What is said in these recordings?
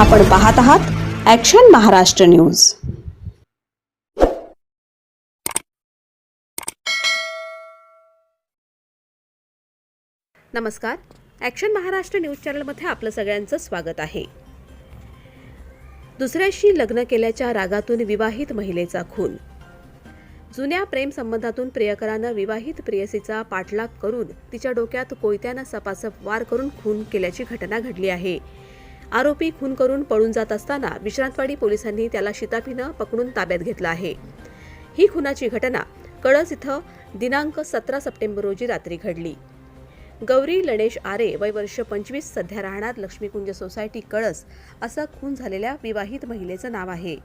आपण पाहत आहात ॲक्शन महाराष्ट्र न्यूज नमस्कार. ॲक्शन महाराष्ट्र न्यूज चॅनलमध्ये आपलं सगळ्यांचं स्वागत आहे. दुसऱ्याशी लग्न केल्याच्या रागातून विवाहित महिलेचा खून. जुन्या प्रेमसंबंधातून प्रियकरानं विवाहित प्रेयसीचा पाठलाग करून तिच्या डोक्यात कोयत्यानं सपासप वार करून खून केल्याची घटना घडली आहे. आरोपी खून करून पळून जात असताना विश्रांतवाडी पोलिसांनी त्याला शिताफीनं पकडून ताब्यात घेतलं आहे. ही खुनाची घटना कळस इथं दिनांक सतरा सप्टेंबर रोजी रात्री घडली. गौरी लणेश आरे वय वर्ष पंचवीस सध्या राहणार लक्ष्मीकुंज सोसायटी कळस असं खून झालेल्या विवाहित महिलेचं नाव आहे.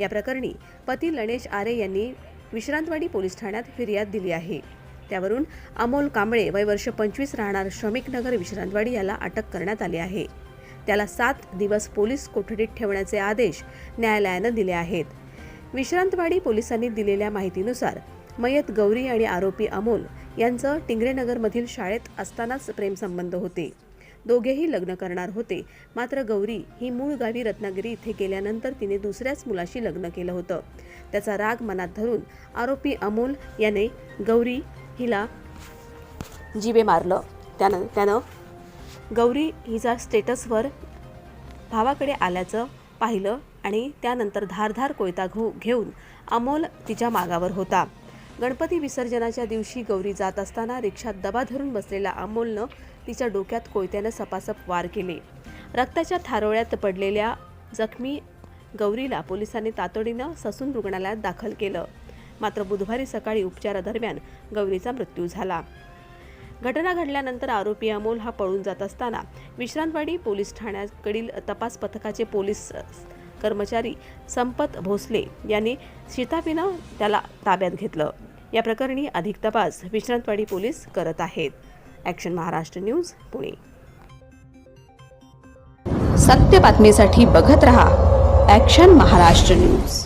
या प्रकरणी पती लणेश आरे यांनी विश्रांतवाडी पोलीस ठाण्यात फिर्याद दिली आहे. त्यावरून अमोल कांबळे वय वर्ष पंचवीस राहणार श्रमिक नगर विश्रांतवाडी याला अटक करण्यात आली आहे. त्याला सात दिवस पोलीस कोठडीत ठेवण्याचे आदेश न्यायालयानं दिले आहेत. विश्रांतवाडी पोलिसांनी दिलेल्या माहितीनुसार मयत गौरी आणि आरोपी अमोल यांचं टिंगरेनगरमधील शाळेत असतानाच प्रेमसंबंध होते. दोघेही लग्न करणार होते. मात्र गौरी ही मूळ गावी रत्नागिरी इथे गेल्यानंतर तिने दुसऱ्याच मुलाशी लग्न केलं होतं. त्याचा राग मनात धरून आरोपी अमोल याने गौरी हिला जीवे मारलं. त्यानं त्यानं गौरी हिचा स्टेटसवर भावाकडे आल्याचं पाहिलं आणि त्यानंतर धारधार कोयता घो घेऊन अमोल तिच्या मागावर होता. गणपती विसर्जनाच्या दिवशी गौरी जात असताना रिक्षात दबा धरून बसलेल्या अमोलनं तिच्या डोक्यात कोयत्यानं सपासप वार केले. रक्ताच्या थारोळ्यात पडलेल्या जखमी गौरीला पोलिसांनी तातडीनं ससून रुग्णालयात दाखल केलं. मात्र बुधवारी सकाळी उपचारादरम्यान गौरीचा मृत्यू झाला. घटना घडल्यानंतर आरोपी अमोल हा पळून जात असताना विश्रांतवाडी पोलीस ठाण्याकडील तपास पथकाचे पोलीस कर्मचारी संपत भोसले यांनी शिताफीनं त्याला ताब्यात घेतलं. या प्रकरणी अधिक तपास विश्रांतवाडी पोलीस करत आहेत. Action Maharashtra news Pune. सत्य बातमीसाठी बघत रहा ॲक्शन महाराष्ट्र न्यूज.